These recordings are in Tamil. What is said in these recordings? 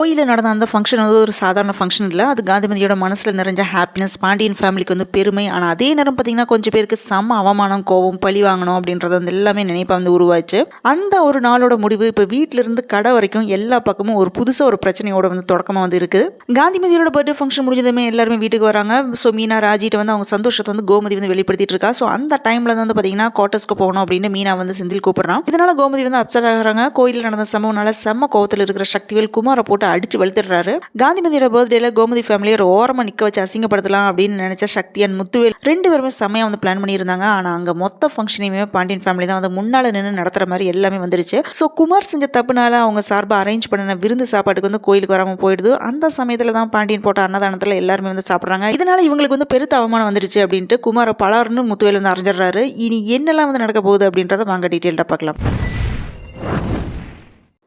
கோயிலில் நடந்த அந்த ஃபங்க்ஷன் வந்து ஒரு சாதாரண ஃபங்க்ஷன் இல்லை. அது காந்திமதியோட மனசில் நிறைஞ்ச ஹாப்பினஸ் பாண்டியன் ஃபேமிலிக்கு வந்து பெருமை. ஆனால் அதே நேரம் பார்த்தீங்கன்னா கொஞ்சம் பேருக்கு செம்ம அவமானம் கோவம் பழி வாங்கணும் அப்படின்றது வந்து எல்லாமே நினைப்பா வந்து உருவாச்சு. அந்த ஒரு நாளோட முடிவு இப்போ வீட்டிலிருந்து கடை வரைக்கும் எல்லா பக்கமும் ஒரு புதுசாக ஒரு பிரச்சனையோட வந்து தொடக்கமாக வந்து இருக்குது காந்திமதியோட பர்த்டே ஃபங்க்ஷன் முடிஞ்சதுமே எல்லாருமே வீட்டுக்கு வராங்க. ஸோ மீனா ராஜிட்ட வந்து அவங்க சந்தோஷத்தை வந்து கோமதி வந்து வெளிப்படுத்திட்டு இருக்கா. ஸோ அந்த டைமில் வந்து பார்த்தீங்கன்னா கோட்டஸ்க்கு போகணும் அப்படின்னு மீனா வந்து செந்தில் கூப்பிட்றான். இதனால கோமதி வந்து அப்செட் ஆகிறாங்க. கோயிலில் நடந்த சம்பவம்னால செம்ம கோவத்தில் இருக்கிற சக்திவேல் குமாரை போட்டு அடிச்சு வெளுத்துடுறாரு. காந்திமதியோட பர்த்டேல கோமதி ஃபேமிலியை ஒரு ஓரமாக நிற்க வச்சு அசிங்கப்படுத்தலாம் அப்படின்னு நினைச்ச சக்தி அண்ட் முத்துவேல் ரெண்டு பேருமே செம்மையாக வந்து பிளான் பண்ணியிருந்தாங்க. ஆனால் அங்கே மொத்த ஃபங்க்ஷனையுமே பாண்டியன் ஃபேமிலி தான் வந்து முன்னால் நின்று நடத்துகிற மாதிரி எல்லாமே வந்துருச்சு. ஸோ குமார் செஞ்ச தப்புனால அவங்க சார்பாக அரேஞ்ச் பண்ணின விருந்து சாப்பாட்டுக்கு வந்து கோயிலுக்கு வராமல் போயிடுது. அந்த சமயத்தில் தான் பாண்டியன் போட்ட அன்னதானத்தில் எல்லாருமே வந்து சாப்பிட்றாங்க. இதனால் இவங்களுக்கு வந்து பெருத்த அவமானம் வந்துருச்சு அப்படின்ட்டு குமார பலர்னு முத்துவேல் வந்து அரைஞ்சிடுறாரு இனி என்னெல்லாம் வந்து நடக்க போகுது அப்படின்றத வாங்க டீட்டெயில்டாக பார்க்கலாம்.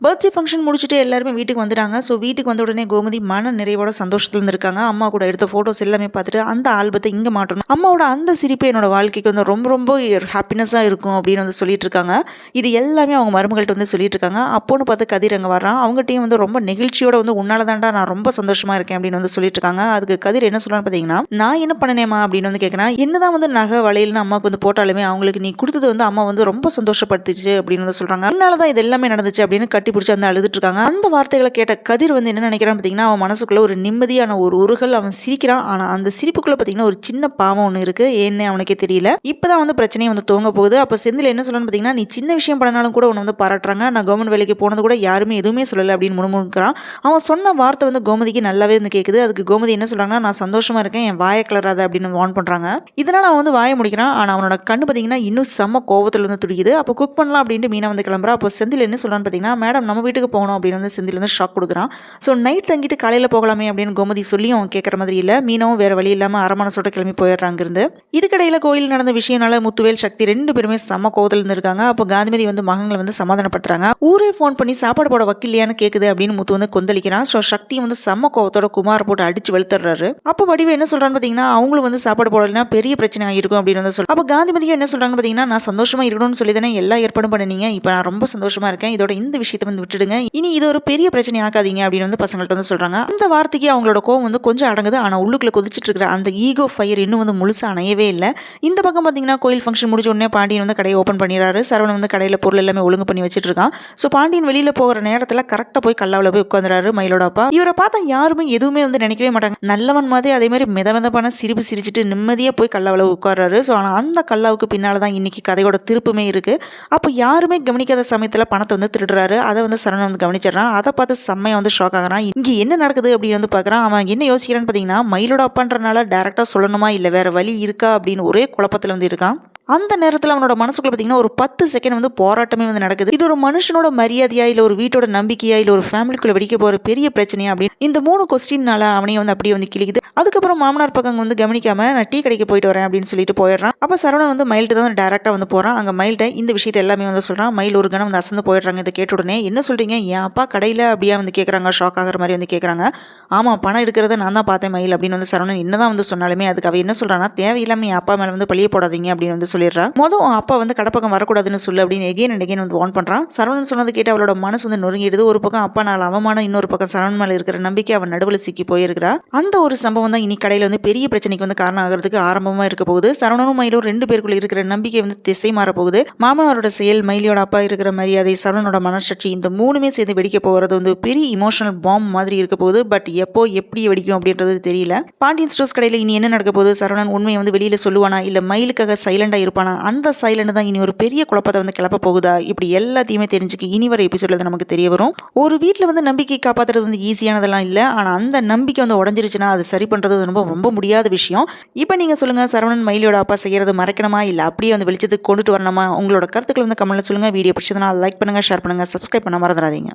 பர்த்டே ஃபங்க்ஷன் முடிச்சுட்டு எல்லாருமே வீட்டுக்கு வந்துட்டாங்க. ஸோ வீட்டுக்கு வந்த உடனே கோமதி மன நிறைவோட சந்தோஷத்தில் இருந்திருக்காங்க. அம்மா கூட எடுத்த ஃபோட்டோஸ் எல்லாமே பார்த்துட்டு அந்த ஆல்பத்தை இங்கே மாட்டணும் அம்மாவோட அந்த சிரிப்பு என்னோட வாழ்க்கைக்கு வந்து ரொம்ப ரொம்ப ஹாப்பினஸாக இருக்கும் அப்படின்னு வந்து சொல்லிட்டு இருக்காங்க. இது எல்லாமே அவங்க மருமகள்கிட்ட வந்து சொல்லிட்டு இருக்காங்க. அப்போன்னு பார்த்து கதிர் அங்கே வர்றான். அவங்ககிட்டயும் வந்து ரொம்ப நெகிழ்ச்சியோட வந்து உன்னால தாண்டா நான் ரொம்ப சந்தோஷமா இருக்கேன் அப்படின்னு வந்து சொல்லிட்டு இருக்காங்க. அதுக்கு கதிர் என்ன சொல்றான்னு பார்த்தீங்கன்னா நான் என்ன பண்ணனேமா அப்படின்னு வந்து கேட்குறேன் என்னதான் வந்து நகை வளையல்னு அம்மாவுக்கு வந்து போட்டாலுமே அவங்களுக்கு நீ கொடுத்தது வந்து அம்மா வந்து ரொம்ப சந்தோஷப்படுத்துச்சு அப்படின்னு வந்து சொல்றாங்க. அதனால தான் இது எல்லாமே நடந்துச்சு அப்படின்னு கட்டி பிடிச்சி வந்து அழுதுட்டு இருக்காங்க அந்த வார்த்தைகளை கேட்ட கதிர் வந்து என்ன நினைக்கிறான் பார்த்தீங்கன்னா அவன் மனசுக்குள்ளே ஒரு நிம்மதியான ஒரு உருகல் அவன் சிரிக்கிறான். ஆனால் அந்த சிரிப்புக்குள்ளே பார்த்தீங்கன்னா ஒரு சின்ன பாவம் ஒன்று இருக்குது ஏன்னு அவனுக்கே தெரியல. இப்போ தான் வந்து பிரச்சனையை வந்து துவங்க போகுது. அப்போ செந்தில் என்ன சொல்லணும்னு பார்த்தீங்கன்னா நீ சின்ன விஷயம் பண்ணனாலும் கூட உன்னை வந்து பாராட்டுறாங்க. நான் கவர்மெண்ட் வேலைக்கு போனது கூட யாருமே எதுவுமே சொல்லலை அப்படின்னு முணுமுணுக்கிறான். அவன் சொன்ன வார்த்தை வந்து கோமதிக்கு நல்லாவே வந்து கேட்குது அதுக்கு கோமதி என்ன சொல்கிறாங்கன்னா நான் சந்தோஷமாக இருக்கேன். என் வாயை கிளறாத அப்படின்னு வான் பண்ணுறாங்க இதனால் அவன் வந்து வாயை முடிக்கிறான். ஆனால் அவனோட கண்ணு பார்த்தீங்கன்னா இன்னும் செம்ம கோவத்தில் வந்து துடிக்குது. அப்போ குக் பண்ணலாம் அப்படின்ட்டு மீனா வந்து கிளம்புறா. அப்போ செந்தில் என்ன சொல்கிறான்னு பார்த்தீங்கன்னா மேடம் நம்ம வீட்டுக்கு போகணும் அப்படின்னு வந்து செந்திலேருந்து வந்து ஷாக் கொடுக்குறான். ஸோ நைட் தங்கிட்டு காலையில் போகலாமே அப்படின்னு கோமதி சொல்லி அவன் கேட்குற மாதிரி இல்லை. மீனவும் வேற வழி இல்லாமல் அரமனசோட கிளம்பி போயிடுறாங்க இருந்து. இதுக்கடையில் கோயில் நடந்த விஷயம்னால முத்துவேல் சக்தி ரெண்டு பேருமே செம்ம கோவத்தில் இருந்திருக்காங்க அப்போ காந்திமதி வந்து மகங்களை வந்து சமாதானப்படுத்துறாங்க. ஊரே ஃபோன் பண்ணி சாப்பாடு போட வக்கில்லையான்னு கேட்குது அப்படின்னு முத்து வந்து கொந்தளிக்கிறான். ஸோ சக்தி வந்து செம்ம கோவத்தோட குமார் போட்டு அடிச்சு வெளுத்துறாரு. அப்போ வடிவு என்ன சொல்கிறான்னு பார்த்தீங்கன்னா அவங்களும் வந்து சாப்பாடு போடலைன்னா பெரிய பிரச்சனை ஆகிருக்கும் அப்படின்னு வந்து சொல்லி அப்போ காந்திமதியும் என்ன சொல்றாங்க பார்த்தீங்கன்னா நான் சந்தோஷமா இருக்கணும்னு சொல்லி தானே எல்லா ஏற்பாடும் பண்ணீங்க இப்போ நான் ரொம்ப சந்தோஷமா இருக்கேன். இதோட இந்த விஷயத்தை வந்து விட்டுடுங்க. இனி இது ஒரு பெரிய பிரச்சனை ஆக்காதீங்க அப்படின்னு வந்து பசங்கள்ட்ட வந்து சொல்றாங்க. அந்த வார்த்தைக்கு அவங்களோட கோவம் வந்து கொஞ்சம் அடங்குது. ஆனால் உள்ளுக்குள்ள கொதிச்சிட்டு இருக்கிற அந்த ஈகோ ஃபயர் இன்னும் வந்து முழுசா அணையவே இல்லை. இந்த பக்கம் பார்த்தீங்கன்னா கோயில் ஃபங்க்ஷன் முடிஞ்ச உடனே பாண்டியன் வந்து கடையை ஓப்பன் பண்ணிடுறாரு. சரவணன் வந்து கடையில் பொருள் எல்லாமே ஒழுங்கு பண்ணி வச்சிட்டு இருக்கான். ஸோ பாண்டியன் வெளியில போகிற நேரத்தில் கரெக்டாக போய் கல்லாவில் போய் உட்காந்துறாரு மயிலோட அப்பா இவரை பார்த்தா யாருமே எதுவுமே வந்து நினைக்கவே மாட்டாங்க. நல்லவன் மாதிரி அதே மாதிரி மித மிதப்பான சிரிப்பு சிரிச்சிட்டு நிம்மதியாக போய் கல்லாவில் உட்கார்றாரு. ஸோ ஆனால் அந்த கல்லாவுக்கு பின்னால் தான் இன்னைக்கு கதையோட திருப்புமே இருக்கு. அப்போ யாருமே கவனிக்காத சமயத்தில் பணத்தை வந்து திருடுறாரு. அதை வந்து சரவணன் வந்து கவனிச்சிடுறான். அதை பார்த்து செம்மையாக வந்து ஷாக் ஆகிறான். இங்கே என்ன நடக்குது அப்படின்னு வந்து பார்க்குறான். அவன் என்ன யோசிக்கிறான்னு பார்த்தீங்கன்னா மயிலோட அப்பான்றனால டேரெக்டாக சொல்லணுமா இல்லை வேறு வழி இருக்கா அப்படின்னு ஒரே குழப்பத்தில் வந்து இருக்கான். அந்த நேரத்தில் அவனோட மனசுக்குள்ள பார்த்தீங்கன்னா ஒரு பத்து செகண்ட் வந்து போராட்டமே வந்து நடக்குது. இது ஒரு மனுஷனோட மரியாதையா இல்லை ஒரு வீட்டோட நம்பிக்கையா இல்லை ஒரு ஃபேமிலிக்குள்ள வெடிக்க போகிற பெரிய பிரச்சனையா அப்படின்னு இந்த மூணு கொஸ்டின்னால அவனையும் வந்து அப்படியே வந்து கிழிக்குது. அதுக்கப்புறம் மாமனார் பக்கம் வந்து கவனிக்காம நான் டீ கடைக்கு போயிட்டு வரேன் அப்படின்னு சொல்லிட்டு போயிடுறான். அப்போ சரவணன் வந்து மயில்கிட்ட தான் டேரெக்டாக வந்து போகிறான் அங்கே மயில்கிட்ட இந்த விஷயத்தை எல்லாமே வந்து சொல்கிறான் மயில் ஒரு கணம் வந்து அசந்து போயிடுறாங்க. இதை கேட்ட உடனே என்ன சொல்கிறீங்க என் அப்பா கடையில் அப்படியே வந்து கேட்குறாங்க ஷாக் ஆகிற மாதிரி வந்து கேட்குறாங்க ஆமாம் பணம் எடுக்கிறத நான் தான் பார்த்தேன் மயில் அப்படின்னு வந்து சரவணன் என்னதான் வந்து சொன்னாலுமே அதுக்கு அவ என்ன சொல்கிறான்னா தேவையில்லாமல் என் அப்பா மேலே வந்து பழிய போடாதீங்க அப்படின்னு வந்து சொல்லிடுறா. மொதல் உன் அப்பா வந்து கடப்பக்கம் வரக்கூடாதுன்னு சொல்லு அப்படின்னு எகேன் அண்ட் எகேன் வந்து வான் பண்ணுறான் சரவணன் சொன்னது கேட்டு அவளோட மனசு வந்து நொறுங்கிடுது. ஒரு பக்கம் அப்பா நாள் அவமானம் இன்னொரு பக்கம் சரவணன் மேலே இருக்கிற நம்பிக்கை அவன் நடுவில் சிக்கி போயிருக்கிறா. அந்த ஒரு சம்பவம் தான் இனி கடையில் வந்து பெரிய பிரச்சனைக்கு வந்து காரணம் ஆகிறதுக்கு ஆரம்பமாக இருக்க போகுது. சரவணனும் மயிலும் ரெண்டு பேருக்குள்ள இருக்கிற நம்பிக்கை வந்து திசை மாற போகுது. மாமனாரோட செயல் மயிலியோட அப்பா இருக்கிற மரியாதை சரவணனோட மனசாட்சி இந்த மூணுமே சேர்ந்து வெடிக்க போகிறது வந்து பெரிய இமோஷனல் பாம் மாதிரி இருக்க போகுது. பட் எப்போ எப்படி வெடிக்கும் அப்படின்றது தெரியல. பாண்டியன் ஸ்டோர்ஸ் கடையில் இனி என்ன நடக்க போகுது? சரவணன் உண்மையை வந்து வெளியில சொல்லுவானா? இல்லை மயிலுக்காக சைலண்டாக இருப்பானா? அந்த சைலண்ட் தான் இனி ஒரு பெரிய குழப்பத்தை வந்து கிளப்ப போகுதா? இப்படி எல்லாத்தையுமே தெரிஞ்சுக்க இனி வர எபிசோட்ல தான் நமக்கு தெரிய வரும். ஒரு வீட்டில் வந்து நம்பிக்கை காப்பாற்றுறது வந்து ஈஸியானதெல்லாம் இல்லை. ஆனால் அந்த நம்பிக்கை வந்து உடஞ்சிருச்சுன்னா அது சரி பண்ணுறது ரொம்ப ரொம்ப முடியாத விஷயம். இப்போ நீங்கள் சொல்லுங்கள் சரவணன் மயிலியோட அப்பா செய்கிறது மறைக்கணுமா? இல்லை அப்படியே வந்து வெளிச்சத்துக்கு கொண்டுட்டு வரணுமா? உங்களோட கருத்துக்கள் வந்து கமெண்ட்ல சொல்லுங்கள் வீடியோ பிடிச்சதுனா லைக் பண்ணுங்கள் ஷேர் பண்ணுங்கள் சப்ஸ்கிரைப் பண்ண மறந்துடாதீங்க.